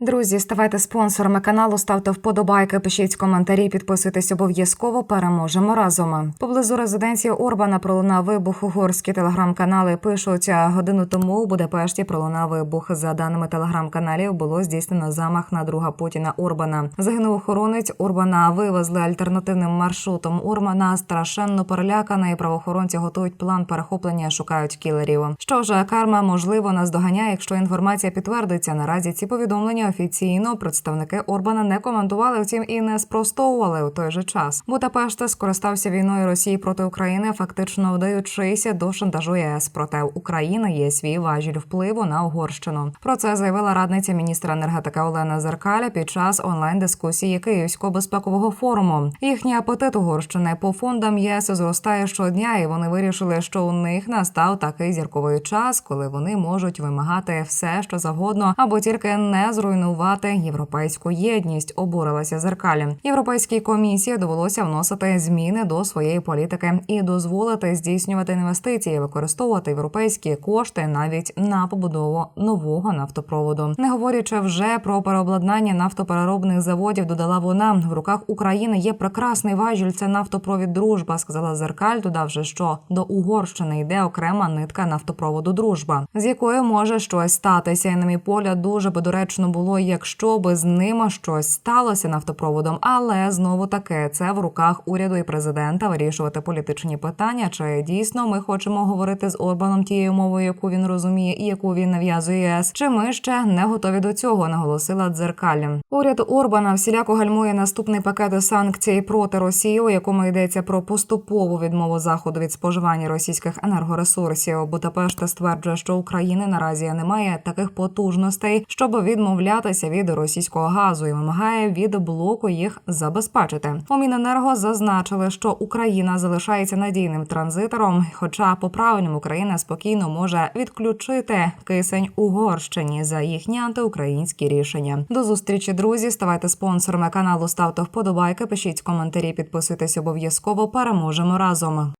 Друзі, ставайте спонсорами каналу, ставте вподобайки, пишіть коментарі, підписуйтесь обов'язково. Переможемо разом. Поблизу резиденції Орбана пролунав вибух. Угорські телеграм-канали пишуть годину тому у Будапешті пролунав вибух. За даними телеграм-каналів, було здійснено замах на друга Путіна Орбана. Загинув охоронець Орбана. Вивезли альтернативним маршрутом Орбана. Страшенно переляканий. Правоохоронці готують план перехоплення, шукають кілерів. Що ж, карма можливо наздоганяє, якщо інформація підтвердиться. Наразі ці повідомлення офіційно представники Орбана не коментували, втім і не спростовували у той же час. Будапешт скористався війною Росії проти України, фактично вдаючися до шантажу ЄС. Проте Україна є свій важіль впливу на Угорщину. Про це заявила радниця міністра енергетики Олена Зеркаля під час онлайн дискусії Київського безпекового форуму. Їхній апетит Угорщини по фондам ЄС зростає щодня, і вони вирішили, що у них настав такий зірковий час, коли вони можуть вимагати все, що завгодно, або тільки не зруйнувати європейську єдність. Обурилася зеркалі. Європейській комісії довелося вносити зміни до своєї політики і дозволити здійснювати інвестиції, використовувати європейські кошти навіть на побудову нового нафтопроводу. Не говорячи вже про переобладнання нафтопереробних заводів, додала вона в руках України є прекрасний важіль. Це нафтопровід дружба. Сказала зеркаль, додавши, що до Угорщини йде окрема нитка нафтопроводу дружба, з якою може щось статися. І на мій погляд, дуже би доречно було, якщо би з ними щось сталося нафтопроводом. Але знову таки це в руках уряду і президента вирішувати політичні питання. Чи дійсно ми хочемо говорити з Орбаном тією мовою, яку він розуміє і яку він нав'язує ЄС? Чи ми ще не готові до цього? Наголосила дзеркалі. Уряд Орбана всіляко гальмує наступний пакет санкцій проти Росії, у якому йдеться про поступову відмову заходу від споживання російських енергоресурсів. Будапешт стверджує, що України наразі немає таких потужностей, щоб відмовлятися від російського газу і вимагає від блоку їх забезпечити. У Міненерго зазначили, що Україна залишається надійним транзитором, хоча по правильному Україна спокійно може відключити кисень Угорщині за їхні антиукраїнські рішення. До зустрічі, друзі. Ставайте спонсорами каналу, ставте вподобайки, пишіть коментарі, підписуйтесь обов'язково. Переможемо разом.